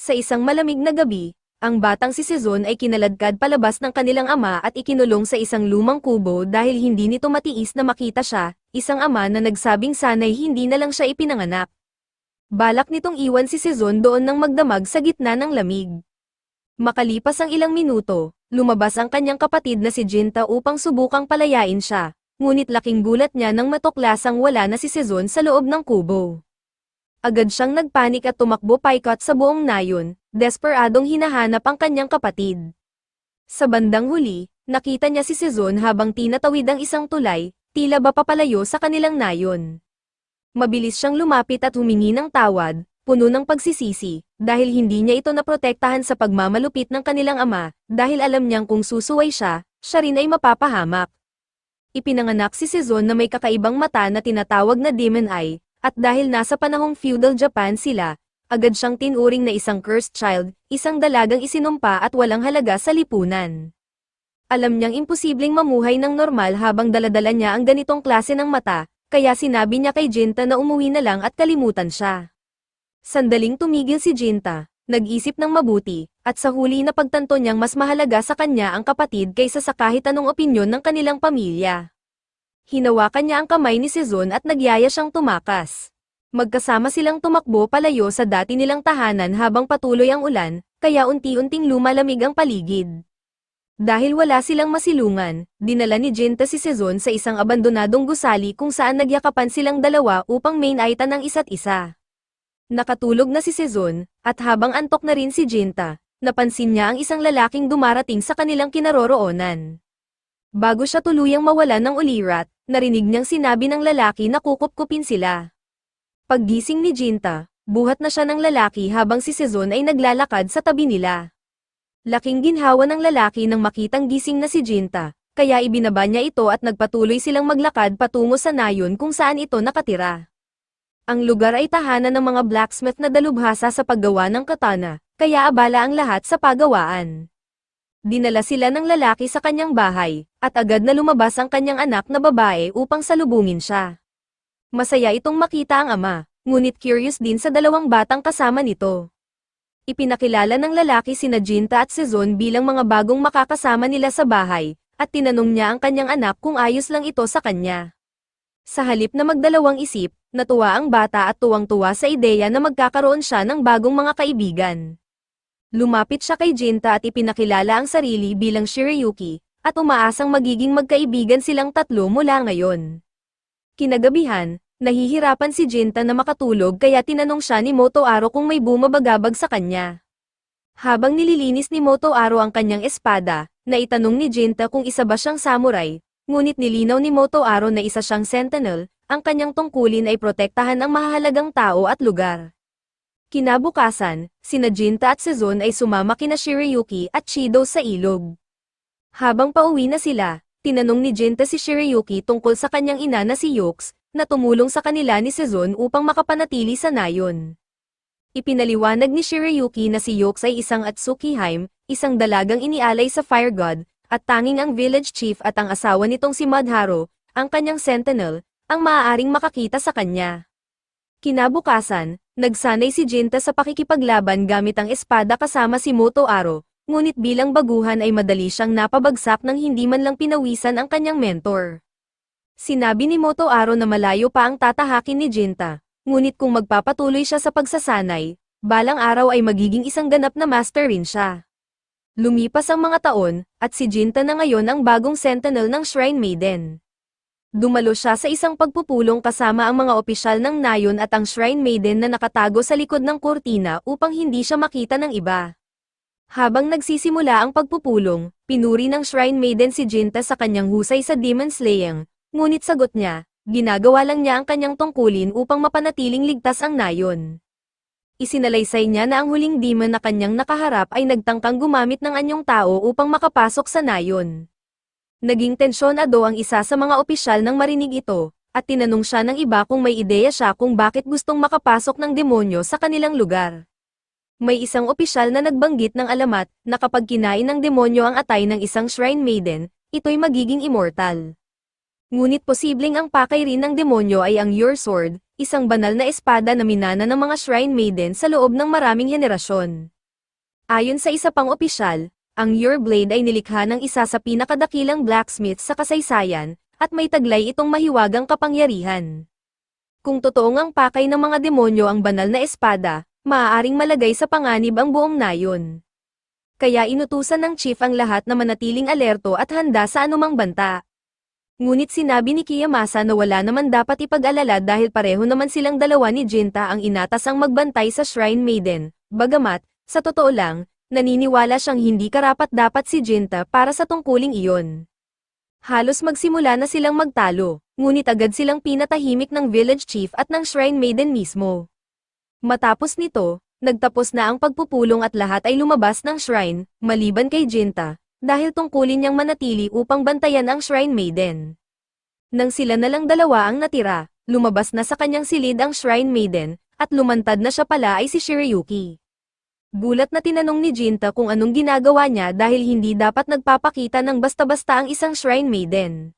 Sa isang malamig na gabi, ang batang si Sezon ay kinaladkad palabas ng kanilang ama at ikinulong sa isang lumang kubo dahil hindi nito matiis na makita siya, isang ama na nagsabing sanay hindi na lang siya ipinanganak. Balak nitong iwan si Sezon doon ng magdamag sa gitna ng lamig. Makalipas ang ilang minuto, lumabas ang kanyang kapatid na si Jinta upang subukang palayain siya, ngunit laking gulat niya nang matuklasang wala na si Sezon sa loob ng kubo. Agad siyang nagpanik at tumakbo paikot sa buong nayon, desperadong hinahanap ang kanyang kapatid. Sa bandang huli, nakita niya si Sezon habang tinatawid ang isang tulay, tila ba papalayo sa kanilang nayon. Mabilis siyang lumapit at humingi ng tawad, puno ng pagsisisi, dahil hindi niya ito naprotektahan sa pagmamalupit ng kanilang ama, dahil alam niyang kung susuway siya, siya rin ay mapapahamak. Ipinanganak si Sezon na may kakaibang mata na tinatawag na demon eye, at dahil nasa panahong feudal Japan sila, agad siyang tinuring na isang cursed child, isang dalagang isinumpa at walang halaga sa lipunan. Alam niyang imposibleng mamuhay ng normal habang daladala niya ang ganitong klase ng mata, kaya sinabi niya kay Jinta na umuwi na lang at kalimutan siya. Sandaling tumigil si Jinta, nag-isip ng mabuti, at sa huli na pagtanto niyang mas mahalaga sa kanya ang kapatid kaysa sa kahit anong opinyon ng kanilang pamilya. Hinawakan niya ang kamay ni Sezon at nagyaya siyang tumakas. Magkasama silang tumakbo palayo sa dati nilang tahanan habang patuloy ang ulan, kaya unti-unting lumalamig ang paligid. Dahil wala silang masilungan, dinala ni Jinta si Sezon sa isang abandonadong gusali kung saan nagyakapan silang dalawa upang mainaita ng isa't isa. Nakatulog na si Sezon, at habang antok na rin si Jinta, napansin niya ang isang lalaking dumarating sa kanilang kinaroroonan. Bago siya tuluyang mawala ng ulirat, narinig niyang sinabi ng lalaki na kukupkupin sila. Paggising ni Jinta, buhat na siya ng lalaki habang si Sezon ay naglalakad sa tabi nila. Laking ginhawa ng lalaki nang makitang gising na si Jinta, kaya ibinaba niya ito at nagpatuloy silang maglakad patungo sa nayon kung saan ito nakatira. Ang lugar ay tahanan ng mga blacksmith na dalubhasa sa paggawa ng katana, kaya abala ang lahat sa pagawaan. Dinala sila ng lalaki sa kanyang bahay, at agad na lumabas ang kanyang anak na babae upang salubungin siya. Masaya itong makita ang ama, ngunit curious din sa dalawang batang kasama nito. Ipinakilala ng lalaki sina Jinta at Sezon bilang mga bagong makakasama nila sa bahay, at tinanong niya ang kanyang anak kung ayos lang ito sa kanya. Sa halip na magdalawang isip, natuwa ang bata at tuwang-tuwa sa ideya na magkakaroon siya ng bagong mga kaibigan. Lumapit siya kay Jinta at ipinakilala ang sarili bilang Shirayuki, at umaasang magiging magkaibigan silang tatlo mula ngayon. Kinagabihan, nahihirapan si Jinta na makatulog kaya tinanong siya ni Moto Aro kung may bumabagabag sa kanya. Habang nililinis ni Moto Aro ang kanyang espada, naitanong ni Jinta kung isa ba siyang samurai, ngunit nilinaw ni Moto Aro na isa siyang sentinel, ang kanyang tungkulin ay protektahan ang mahalagang tao at lugar. Kinabukasan, sina Jinta at Sezon ay sumama kina Shirayuki at Chido sa ilog. Habang pauwi na sila, tinanong ni Jinta si Shirayuki tungkol sa kanyang ina na si Yux, na tumulong sa kanila ni Sezon upang makapanatili sa nayon. Ipinaliwanag ni Shirayuki na si Yux ay isang Atsukiheim, isang dalagang inialay sa Fire God, at tanging ang village chief at ang asawa nitong si Madharo, ang kanyang sentinel, ang maaaring makakita sa kanya. Kinabukasan, nagsanay si Jinta sa pakikipaglaban gamit ang espada kasama si Moto Aro, ngunit bilang baguhan ay madali siyang napabagsak nang hindi man lang pinawisan ang kanyang mentor. Sinabi ni Moto Aro na malayo pa ang tatahakin ni Jinta, ngunit kung magpapatuloy siya sa pagsasanay, balang araw ay magiging isang ganap na master rin siya. Lumipas ang mga taon, at si Jinta na ngayon ang bagong sentinel ng Shrine Maiden. Dumalo siya sa isang pagpupulong kasama ang mga opisyal ng nayon at ang Shrine Maiden na nakatago sa likod ng kurtina upang hindi siya makita ng iba. Habang nagsisimula ang pagpupulong, pinuri ng Shrine Maiden si Jinta sa kanyang husay sa Demon Slaying, ngunit sagot niya, ginagawa lang niya ang kanyang tungkulin upang mapanatiling ligtas ang nayon. Isinalaysay niya na ang huling demon na kanyang nakaharap ay nagtangkang gumamit ng anyong tao upang makapasok sa nayon. Naging tensyonado ang isa sa mga opisyal nang marinig ito, at tinanong siya ng iba kung may ideya siya kung bakit gustong makapasok ng demonyo sa kanilang lugar. May isang opisyal na nagbanggit ng alamat na kapag kinain ng demonyo ang atay ng isang shrine maiden, ito'y magiging immortal. Ngunit posibleng ang pakay rin ng demonyo ay ang Your Sword, isang banal na espada na minana ng mga Shrine Maiden sa loob ng maraming henerasyon. Ayon sa isa pang opisyal, ang Your Blade ay nilikha ng isa sa pinakadakilang blacksmith sa kasaysayan, at may taglay itong mahiwagang kapangyarihan. Kung totoong ang pakay ng mga demonyo ang banal na espada, maaaring malagay sa panganib ang buong nayon. Kaya inutusan ng chief ang lahat na manatiling alerto at handa sa anumang banta. Ngunit sinabi ni Kiyamasa na wala naman dapat ipag-alala dahil pareho naman silang dalawa ni Jinta ang inatas ang magbantay sa Shrine Maiden, bagamat, sa totoo lang, naniniwala siyang hindi karapat-dapat si Jinta para sa tungkuling iyon. Halos magsimula na silang magtalo, ngunit agad silang pinatahimik ng village chief at ng Shrine Maiden mismo. Matapos nito, nagtapos na ang pagpupulong at lahat ay lumabas ng shrine, maliban kay Jinta, dahil tungkulin niyang manatili upang bantayan ang Shrine Maiden. Nang sila na lang dalawa ang natira, lumabas na sa kanyang silid ang Shrine Maiden, at lumantad na siya pala ay si Shirayuki. Gulat na tinanong ni Jinta kung anong ginagawa niya dahil hindi dapat nagpapakita ng basta-basta ang isang Shrine Maiden.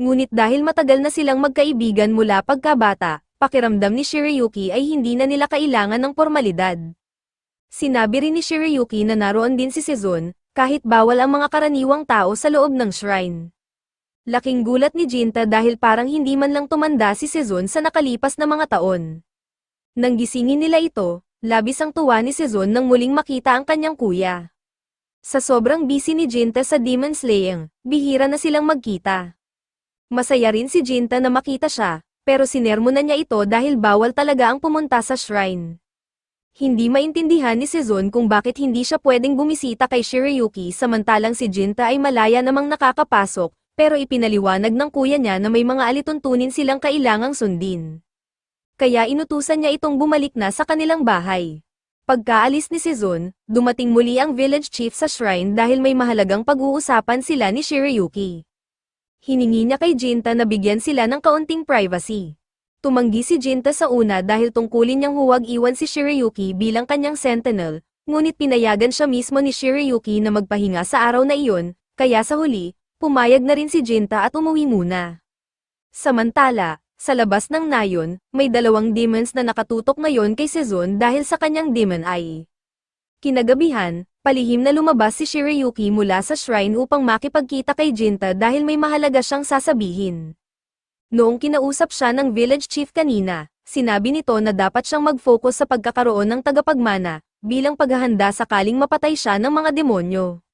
Ngunit dahil matagal na silang magkaibigan mula pagkabata, pakiramdam ni Shirayuki ay hindi na nila kailangan ng formalidad. Sinabi rin ni Shirayuki na naroon din si Sezon, kahit bawal ang mga karaniwang tao sa loob ng shrine. Laking gulat ni Jinta dahil parang hindi man lang tumanda si Sezon sa nakalipas na mga taon. Nang gisingin nila ito, labis ang tuwa ni Sezon nang muling makita ang kanyang kuya. Sa sobrang busy ni Jinta sa Demon Slaying, bihira na silang magkita. Masaya rin si Jinta na makita siya, pero sinermo na niya ito dahil bawal talaga ang pumunta sa shrine. Hindi maintindihan ni Sezon kung bakit hindi siya pwedeng bumisita kay Shirayuki samantalang si Jinta ay malaya namang nakakapasok, pero ipinaliwanag ng kuya niya na may mga alituntunin silang kailangang sundin. Kaya inutusan niya itong bumalik na sa kanilang bahay. Pagkaalis ni Sezon, dumating muli ang village chief sa shrine dahil may mahalagang pag-uusapan sila ni Shirayuki. Hiningi niya kay Jinta na bigyan sila ng kaunting privacy. Tumanggi si Jinta sa una dahil tungkulin niyang huwag iwan si Shirayuki bilang kanyang sentinel, ngunit pinayagan siya mismo ni Shirayuki na magpahinga sa araw na iyon, kaya sa huli, pumayag na rin si Jinta at umuwi muna. Samantala, sa labas ng nayon, may dalawang demons na nakatutok ngayon kay Sezon dahil sa kanyang demon eye. Kinagabihan, palihim na lumabas si Shirayuki mula sa shrine upang makipagkita kay Jinta dahil may mahalaga siyang sasabihin. Noong kinausap siya ng village chief kanina, sinabi nito na dapat siyang mag-focus sa pagkakaroon ng tagapagmana, bilang paghahanda sakaling mapatay siya ng mga demonyo.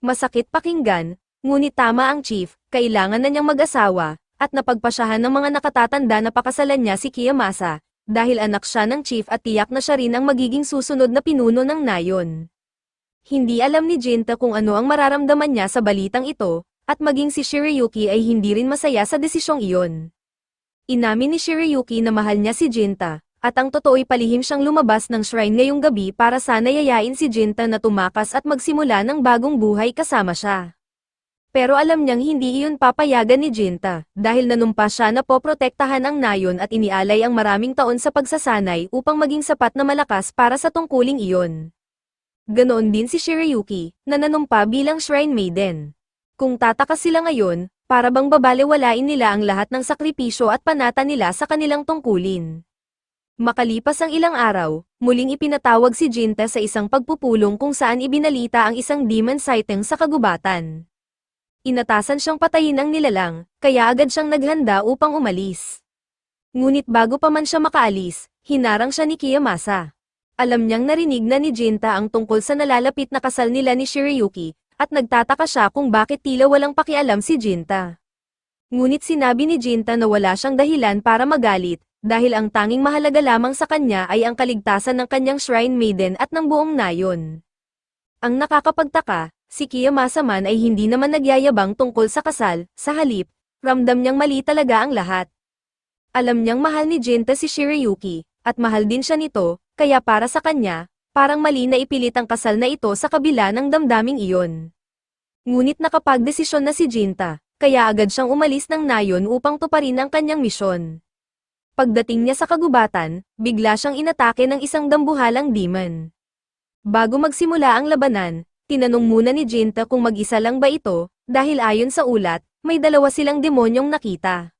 Masakit pakinggan, ngunit tama ang chief, kailangan na niyang mag-asawa, at napagpasyahan ng mga nakatatanda na pakasalan niya si Kiyamasa, dahil anak siya ng chief at tiyak na siya rin ang magiging susunod na pinuno ng nayon. Hindi alam ni Jinta kung ano ang mararamdaman niya sa balitang ito, at maging si Shirayuki ay hindi rin masaya sa desisyong iyon. Inamin ni Shirayuki na mahal niya si Jinta, at ang totoo'y palihim siyang lumabas ng shrine ngayong gabi para sana yayain si Jinta na tumakas at magsimula ng bagong buhay kasama siya. Pero alam niyang hindi iyon papayagan ni Jinta, dahil nanumpa siya na poprotektahan ang nayon at inialay ang maraming taon sa pagsasanay upang maging sapat na malakas para sa tungkuling iyon. Ganoon din si Shirayuki, na nanumpa bilang Shrine Maiden. Kung tatakas sila ngayon, para bang babaliwalain nila ang lahat ng sakripisyo at panata nila sa kanilang tungkulin. Makalipas ang ilang araw, muling ipinatawag si Jinta sa isang pagpupulong kung saan ibinalita ang isang demon sighting sa kagubatan. Inatasan siyang patayin ang nilalang, kaya agad siyang naghanda upang umalis. Ngunit bago pa man siya makaalis, hinarang siya ni Kiyamasa. Alam niyang narinig na ni Jinta ang tungkol sa nalalapit na kasal nila ni Shirayuki, at nagtataka siya kung bakit tila walang pakialam si Jinta. Ngunit sinabi ni Jinta na wala siyang dahilan para magalit, dahil ang tanging mahalaga lamang sa kanya ay ang kaligtasan ng kanyang shrine maiden at ng buong nayon. Ang nakakapagtaka, si Kiyamasa man ay hindi naman nagyayabang tungkol sa kasal, sa halip, ramdam niyang mali talaga ang lahat. Alam niyang mahal ni Jinta si Shirayuki, at mahal din siya nito, kaya para sa kanya, parang mali na ipilit ang kasal na ito sa kabila ng damdaming iyon. Ngunit nakapagdesisyon na si Jinta, kaya agad siyang umalis ng nayon upang tuparin ang kanyang misyon. Pagdating niya sa kagubatan, bigla siyang inatake ng isang dambuhalang demon. Bago magsimula ang labanan, tinanong muna ni Jinta kung mag-isa lang ba ito, dahil ayon sa ulat, may dalawa silang demonyong nakita.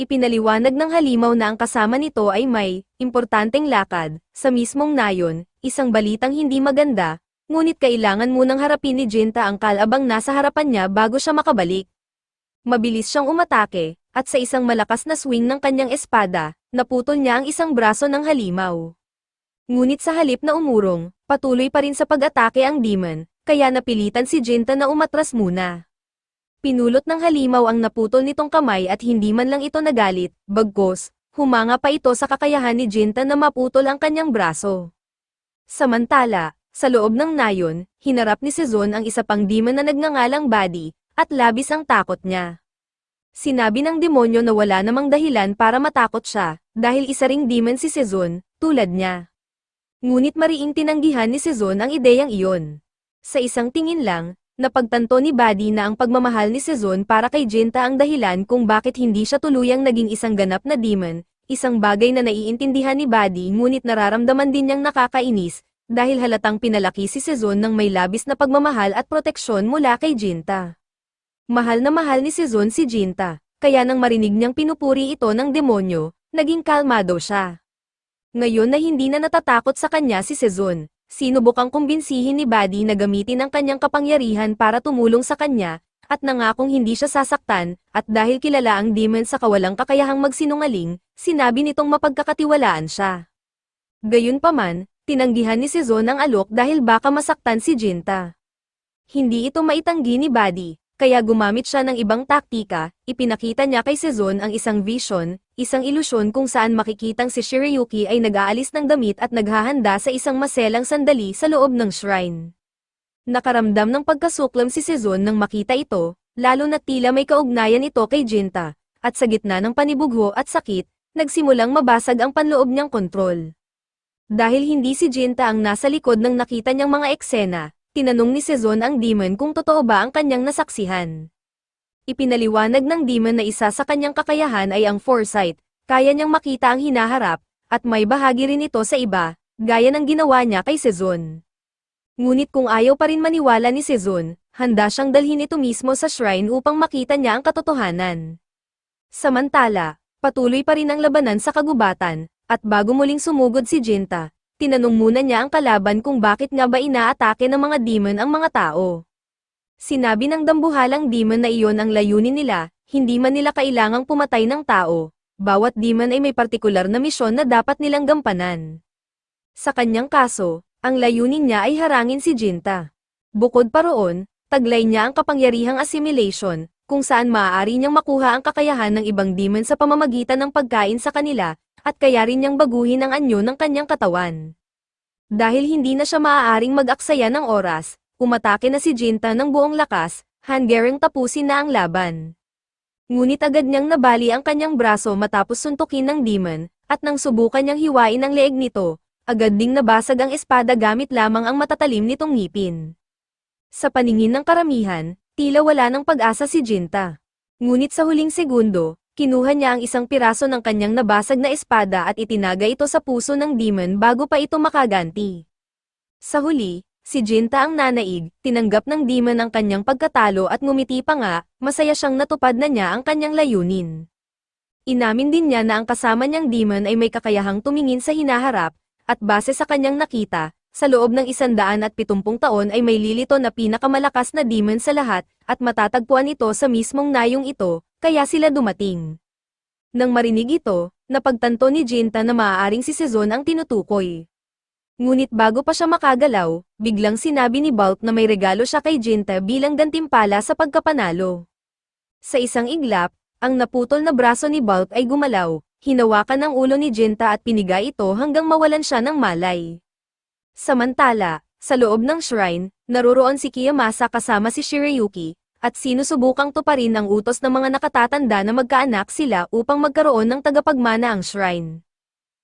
Ipinaliwanag ng halimaw na ang kasama nito ay may, importanteng lakad, sa mismong nayon, isang balitang hindi maganda, ngunit kailangan munang harapin ni Jinta ang kalabang nasa harapan niya bago siya makabalik. Mabilis siyang umatake, at sa isang malakas na swing ng kanyang espada, naputol niya ang isang braso ng halimaw. Ngunit sa halip na umurong, patuloy pa rin sa pag-atake ang demon, kaya napilitan si Jinta na umatras muna. Pinulot ng halimaw ang naputol nitong kamay at hindi man lang ito nagalit, bagkos, humanga pa ito sa kakayahan ni Jinta na maputol ang kanyang braso. Samantala, sa loob ng nayon, hinarap ni Sezon ang isa pang demon na nagngangalang body, at labis ang takot niya. Sinabi ng demonyo na wala namang dahilan para matakot siya, dahil isa ring demon si Sezon, tulad niya. Ngunit mariing tinanggihan ni Sezon ang ideyang iyon. Sa isang tingin lang, napagtanto ni Buddy na ang pagmamahal ni Sezon para kay Jinta ang dahilan kung bakit hindi siya tuluyang naging isang ganap na demon, isang bagay na naiintindihan ni Buddy ngunit nararamdaman din niyang nakakainis, dahil halatang pinalaki si Sezon ng may labis na pagmamahal at proteksyon mula kay Jinta. Mahal na mahal ni Sezon si Jinta, kaya nang marinig niyang pinupuri ito ng demonyo, naging kalmado siya. Ngayon na hindi na natatakot sa kanya si Sezon, sinubukang kumbinsihin ni Buddy na gamitin ang kanyang kapangyarihan para tumulong sa kanya, at nangakong hindi siya sasaktan, at dahil kilala ang demon sa kawalang kakayahang magsinungaling, sinabi nitong mapagkakatiwalaan siya. Gayunpaman, tinanggihan ni Sezon ang alok dahil baka masaktan si Jinta. Hindi ito maitanggi ni Buddy, kaya gumamit siya ng ibang taktika, ipinakita niya kay Sezon ang isang vision, isang ilusyon kung saan makikitang si Shirayuki ay nag-aalis ng damit at naghahanda sa isang maselang sandali sa loob ng shrine. Nakaramdam ng pagkasuklam si Sezon nang makita ito, lalo na tila may kaugnayan ito kay Jinta, at sa gitna ng panibugho at sakit, nagsimulang mabasag ang panloob niyang kontrol. Dahil hindi si Jinta ang nasa likod ng nakita niyang mga eksena, tinanong ni Sezon ang demon kung totoo ba ang kanyang nasaksihan. Ipinaliwanag ng demon na isa sa kanyang kakayahan ay ang foresight, kaya niyang makita ang hinaharap, at may bahagi rin ito sa iba, gaya ng ginawa niya kay Sezon. Ngunit kung ayaw pa rin maniwala ni Sezon, handa siyang dalhin ito mismo sa shrine upang makita niya ang katotohanan. Samantala, patuloy pa rin ang labanan sa kagubatan, at bago muling sumugod si Jinta, tinanong muna niya ang kalaban kung bakit nga ba inaatake ng mga demon ang mga tao. Sinabi ng dambuhalang demon na iyon ang layunin nila, hindi man nila kailangang pumatay ng tao, bawat demon ay may partikular na misyon na dapat nilang gampanan. Sa kanyang kaso, ang layunin niya ay harangin si Jinta. Bukod pa roon, taglay niya ang kapangyarihang assimilation, kung saan maaari niyang makuha ang kakayahan ng ibang demon sa pamamagitan ng pagkain sa kanila, at kaya rin niyang baguhin ang anyo ng kanyang katawan. Dahil hindi na siya maaaring mag-aksaya ng oras, umatake na si Jinta ng buong lakas, hanggang tapusin na ang laban. Ngunit agad niyang nabali ang kanyang braso matapos suntukin ng demon, at nang subukan niyang hiwain ang leeg nito, agad ding nabasag ang espada gamit lamang ang matatalim nitong ngipin. Sa paningin ng karamihan, tila wala ng pag-asa si Jinta. Ngunit sa huling segundo, kinuha niya ang isang piraso ng kanyang nabasag na espada at itinaga ito sa puso ng demon bago pa ito makaganti. Sa huli, si Jinta ang nanaig, tinanggap ng demon ang kanyang pagkatalo at ngumiti pa nga, masaya siyang natupad na niya ang kanyang layunin. Inamin din niya na ang kasama niyang demon ay may kakayahang tumingin sa hinaharap, at base sa kanyang nakita, sa loob ng isandaan at pitumpung taon ay may lilito na pinakamalakas na demon sa lahat, at matatagpuan ito sa mismong nayong ito, kaya sila dumating. Nang marinig ito, napagtanto ni Jinta na maaaring si Sezon ang tinutukoy. Ngunit bago pa siya makagalaw, biglang sinabi ni Bulk na may regalo siya kay Jinta bilang gantimpala sa pagkapanalo. Sa isang iglap, ang naputol na braso ni Bulk ay gumalaw, hinawakan ng ulo ni Jinta at piniga ito hanggang mawalan siya ng malay. Samantala, sa loob ng shrine, naroroon si Kiyamasa kasama si Shirayuki, at sinusubukang tuparin ang utos ng mga nakatatanda na magkaanak sila upang magkaroon ng tagapagmana ang shrine.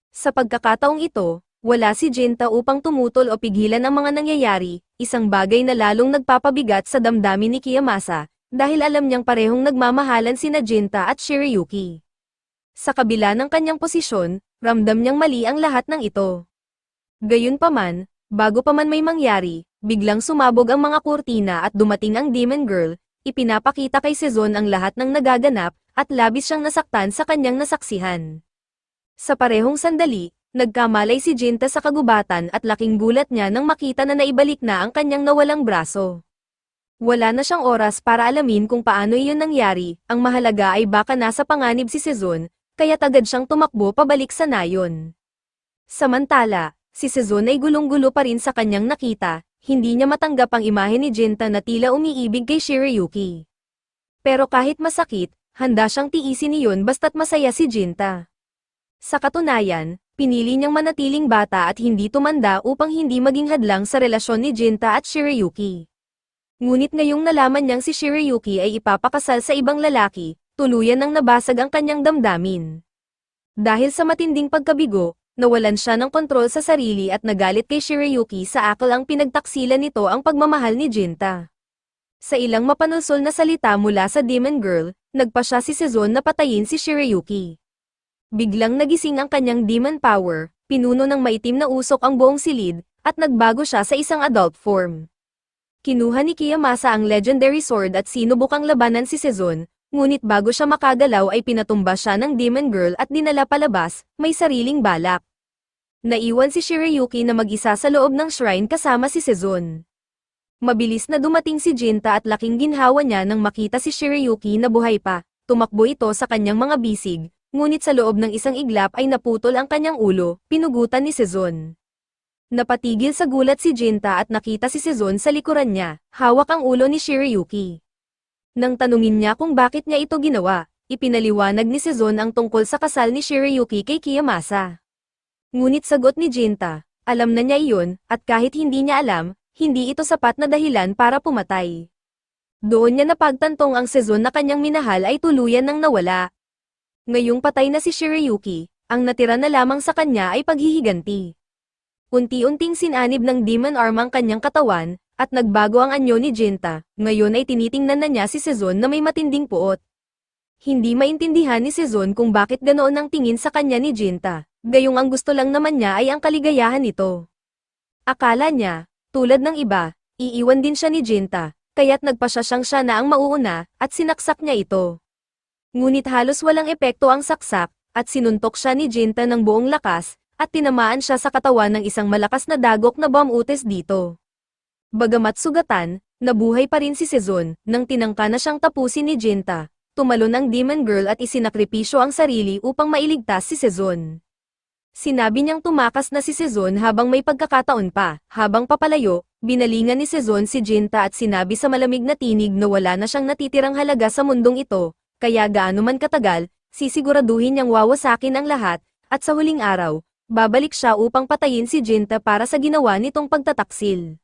Sa pagkakataong ito, wala si Jinta upang tumutol o pigilan ang mga nangyayari, isang bagay na lalong nagpapabigat sa damdamin ni Kiyamasa, dahil alam niyang parehong nagmamahalan sina Jinta at Shirayuki. Sa kabila ng kanyang posisyon, ramdam niyang mali ang lahat ng ito. Gayunpaman, bago pa man may mangyari, biglang sumabog ang mga kurtina at dumating ang Demon Girl, ipinapakita kay Sezon ang lahat ng nagaganap, at labis siyang nasaktan sa kanyang nasaksihan. Sa parehong sandali, nagkamalay si Jinta sa kagubatan at laking gulat niya nang makita na naibalik na ang kanyang nawalang braso. Wala na siyang oras para alamin kung paano iyon nangyari, ang mahalaga ay baka nasa panganib si Sezon, kaya agad siyang tumakbo pabalik sa nayon. Samantala, si Sezon ay gulong-gulo pa rin sa kanyang nakita, hindi niya matanggap ang imahe ni Jinta na tila umiibig kay Shirayuki. Pero kahit masakit, handa siyang tiisin iyon basta't masaya si Jinta. Sa katunayan, pinili niyang manatiling bata at hindi tumanda upang hindi maging hadlang sa relasyon ni Jinta at Shirayuki. Ngunit ngayong nalaman niyang si Shirayuki ay ipapakasal sa ibang lalaki, tuluyan nang nabasag ang kanyang damdamin. Dahil sa matinding pagkabigo, nawalan siya ng kontrol sa sarili at nagalit kay Shirayuki sa akal ang pinagtaksilan nito ang pagmamahal ni Jinta. Sa ilang mapanulsol na salita mula sa Demon Girl, nagpa siya si Sezon na patayin si Shirayuki. Biglang nagising ang kanyang demon power, pinuno ng maitim na usok ang buong silid, at nagbago siya sa isang adult form. Kinuha ni Kiyomasa ang legendary sword at sinubukang labanan si Sezon, ngunit bago siya makagalaw ay pinatumba siya ng demon girl at dinala palabas, may sariling balak. Naiwan si Shirayuki na mag-isa sa loob ng shrine kasama si Sezon. Mabilis na dumating si Jinta at laking ginhawa niya nang makita si Shirayuki na buhay pa, tumakbo ito sa kanyang mga bisig, ngunit sa loob ng isang iglap ay naputol ang kanyang ulo, pinugutan ni Sezon. Napatigil sa gulat si Jinta at nakita si Sezon sa likuran niya, hawak ang ulo ni Shirayuki. Nang tanungin niya kung bakit niya ito ginawa, ipinaliwanag ni Sezon ang tungkol sa kasal ni Shirayuki kay Kiyomasa. Ngunit sagot ni Jinta, alam na niya iyon, at kahit hindi niya alam, hindi ito sapat na dahilan para pumatay. Doon niya napagtantong ang Sezon na kanyang minahal ay tuluyan ng nawala. Ngayong patay na si Shirayuki, ang natira na lamang sa kanya ay paghihiganti. Unti-unting sinanib ng demon arm ang kanyang katawan, at nagbago ang anyo ni Jinta, ngayon ay tinitingnan na niya si Sezon na may matinding puot. Hindi maintindihan ni Sezon kung bakit ganoon ang tingin sa kanya ni Jinta, gayong ang gusto lang naman niya ay ang kaligayahan nito. Akala niya, tulad ng iba, iiwan din siya ni Jinta, kaya't nagpasya siyang siya na ang mauuna, at sinaksak niya ito. Ngunit halos walang epekto ang saksak, at sinuntok siya ni Jinta ng buong lakas, at tinamaan siya sa katawan ng isang malakas na dagok na bomb utes dito. Bagamat sugatan, nabuhay pa rin si Sezon, nang tinangka na siyang tapusin ni Jinta. Tumalon ang Demon Girl at isinakripisyo ang sarili upang mailigtas si Sezon. Sinabi niyang tumakas na si Sezon habang may pagkakataon pa, habang papalayo, binalingan ni Sezon si Jinta at sinabi sa malamig na tinig na wala na siyang natitirang halaga sa mundong ito, kaya gaano man katagal, sisiguraduhin niyang wawasakin ang lahat, at sa huling araw, babalik siya upang patayin si Jinta para sa ginawa nitong pagtataksil.